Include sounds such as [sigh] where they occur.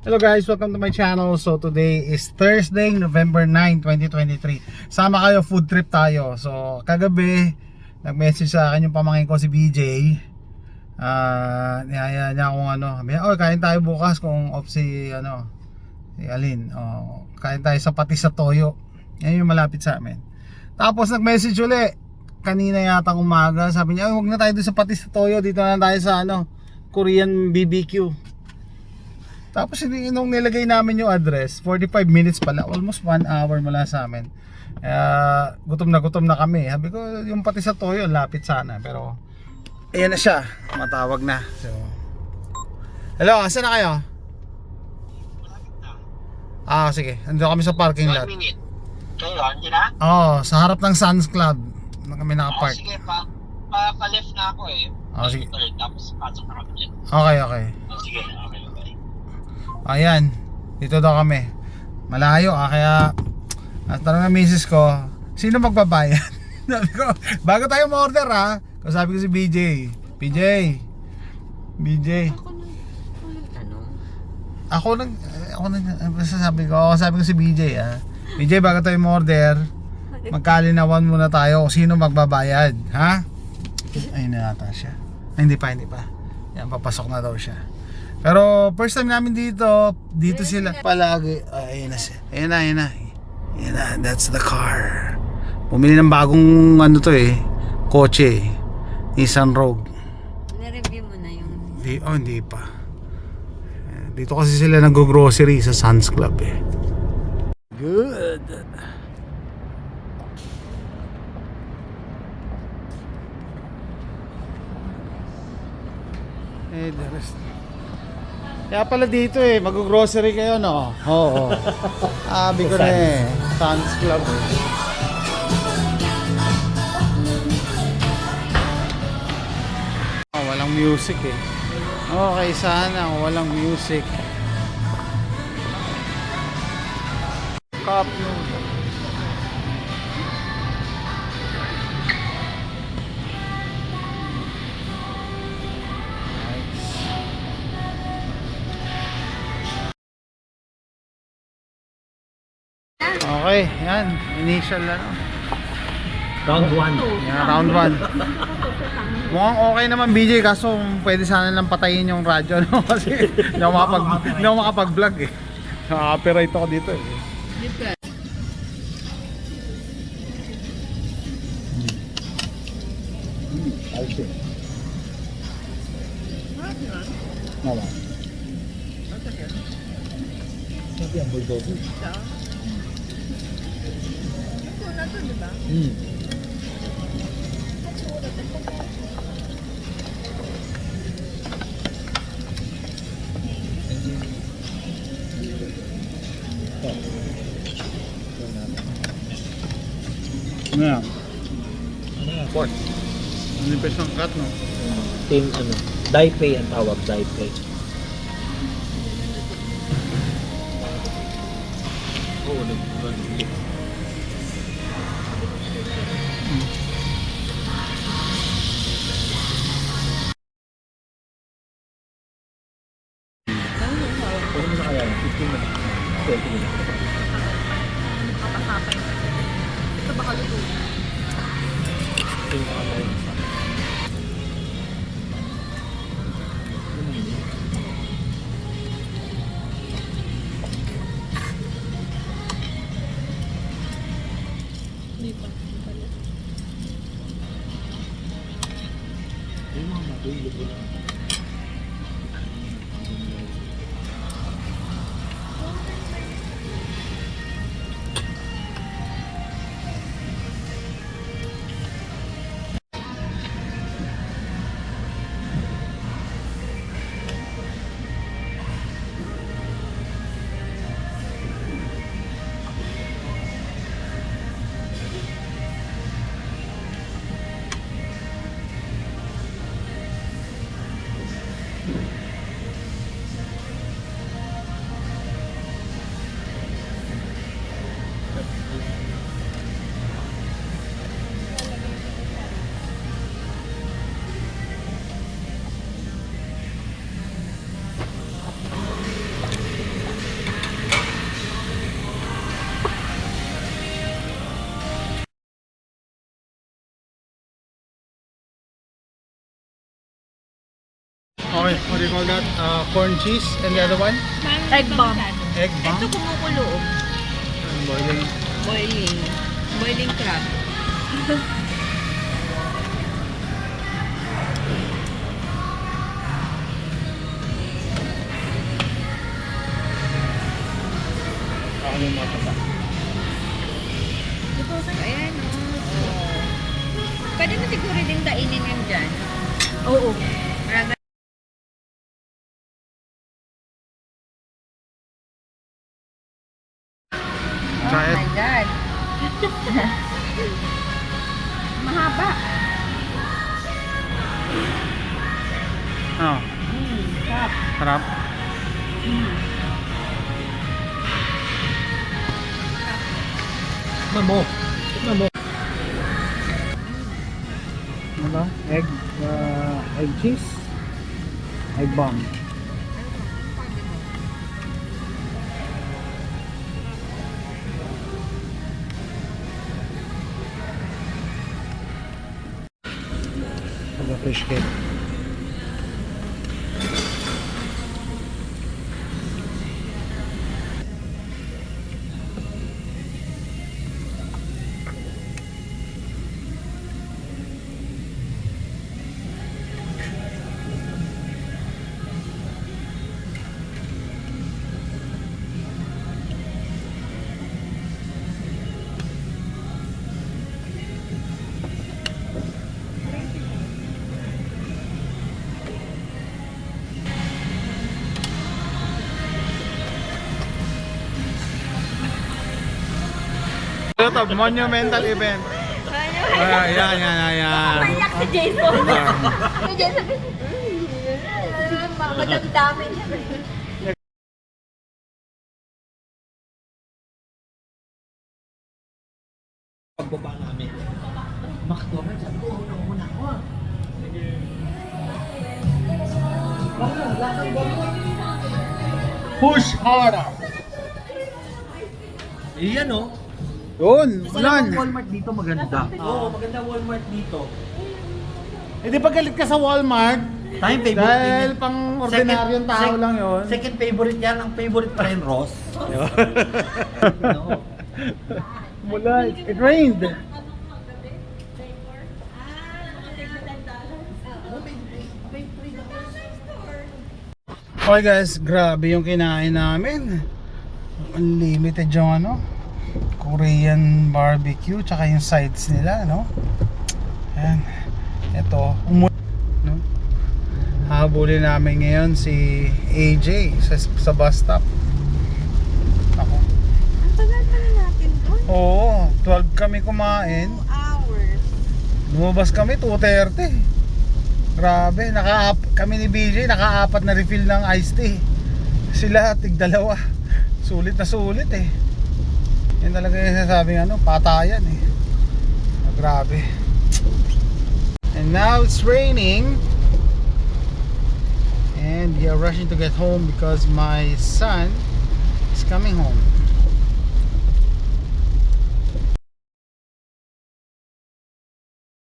Hello guys, welcome to my channel. So today is Thursday, November 9, 2023. Sama kayo, food trip tayo. So kagabi, nag-message sa akin yung pamangkin ko si BJ. Ah, niyaya niya akong ano, "Oy, kain tayo bukas kung off si ano, si Alin. Oh, kain tayo sa pati sa Toyo. Yan yung malapit sa amin. Tapos nag-message uli. Kanina yata umaga, sabi niya, "Ay, huwag na tayo doon sa pati sa Toyo, dito na tayo sa ano, Korean BBQ." Tapos nung nilagay namin yung address, 45 minutes pala, almost 1 hour mula sa amin. Kaya gutom na gutom na kami. Sabi ko, yung pati sa Toyo, lapit sana. Pero, ayan na siya. Matawag na. So, Hello, asan na kayo? Ah, sige. Andito kami sa parking lot. Kayo, andyan na? Oh, sa harap ng Suns Club. Na kami Oh, nakapark. sige, pa, pa, pa-left na ako eh. Oh, sige. Tapos pasok na kami dyan. Okay, okay. Oh, sige, okay. Ayan, dito daw kami. Malayo ah, kaya at tanong ng misis ko, sino magbabayad? [laughs] sabi ko, bago tayo ma-order ha, sabi ko si BJ, BJ, BJ, Ano? ako nang, ako nang, basta sabi ko, ako sabi ko si BJ ha, BJ bago tayo ma-order, magkalinawan muna tayo kung sino magbabayad, ha? Ayun na yata siya. Ay, hindi pa, hindi pa. Yan, papasok na daw siya. Pero first time namin dito, dito sila palagi. Ay, ayun na siya. Ayun na, ayun na. Ayun na, that's the car. Bumili ng bagong ano to eh, kotse eh. Nissan Rogue. Na-review mo na yung... Di, oh, hindi pa. Dito kasi sila nag-grocery sa Suns Club eh. Good. Eh, the rest. Kaya pala dito eh, mag-grocery kayo no? Oo. Sabi ko na eh, Suns Club. Oh, walang music eh. Okay, sana walang music. Cup noodle. Okay, yan. Initial ano. Round 1. Yan, round 1. Mukhang okay naman BJ kaso pwede sana lang patayin yung radyo no? [laughs] kasi hindi ako makapag, hindi ako makapag-vlog eh. Naka-copyright ako dito eh. Nawa. Ano yan? Pork. Nipis ng cut no? Team ano, Daipei ang tawag, Daipei. Oo, nag Ano Ito baka luto. Yung mga ko lang. Okay, what do you call that? Uh, corn cheese and the other one? Egg bomb. Egg bomb? Ito kumukulo. Boiling. Boiling. Boiling crab. Ayan, oh. Pwede mo siguro din kainin yun dyan. Oo. Para Try [laughs] Mahaba. Oh, Mm, sarap. sarap. Tignan mo. Tignan mo. Ano ba? Egg, uh, egg cheese? Egg bomb. Pag fish cake. Ito, monumental event. Ah, yan, yan, yan, yan. Payak si Jason. Si Jason. Madami-dami niya. Pagbaba namin. McDonald's. Sabi ko, una muna ako. ah. Push harder. Iyan oh. Yun, Wala ulan. bang Walmart dito maganda. Oo, maganda Walmart dito. Hindi pa galit ka sa Walmart. Time favorite Dahil pang ordinaryong tao sec- lang yun. Second favorite yan. Ang favorite pa rin, Ross. [laughs] Mula, it rained. Okay guys, grabe yung kinain namin. Unlimited yung ano, Korean barbecue, tsaka yung sides nila, no? Ayan. Ito, umu... No? Habulin namin ngayon si AJ sa, sa bus stop. Ako. Ang tagal pala natin doon. Oo, 12 kami kumain. hours. Lumabas kami 2.30. Grabe, naka kami ni BJ nakaapat na refill ng iced tea. Sila tig dalawa. Sulit na sulit eh. Yan talaga yung sasabing ano, patayan eh. Ah, Grabe. And now it's raining. And we are rushing to get home because my son is coming home.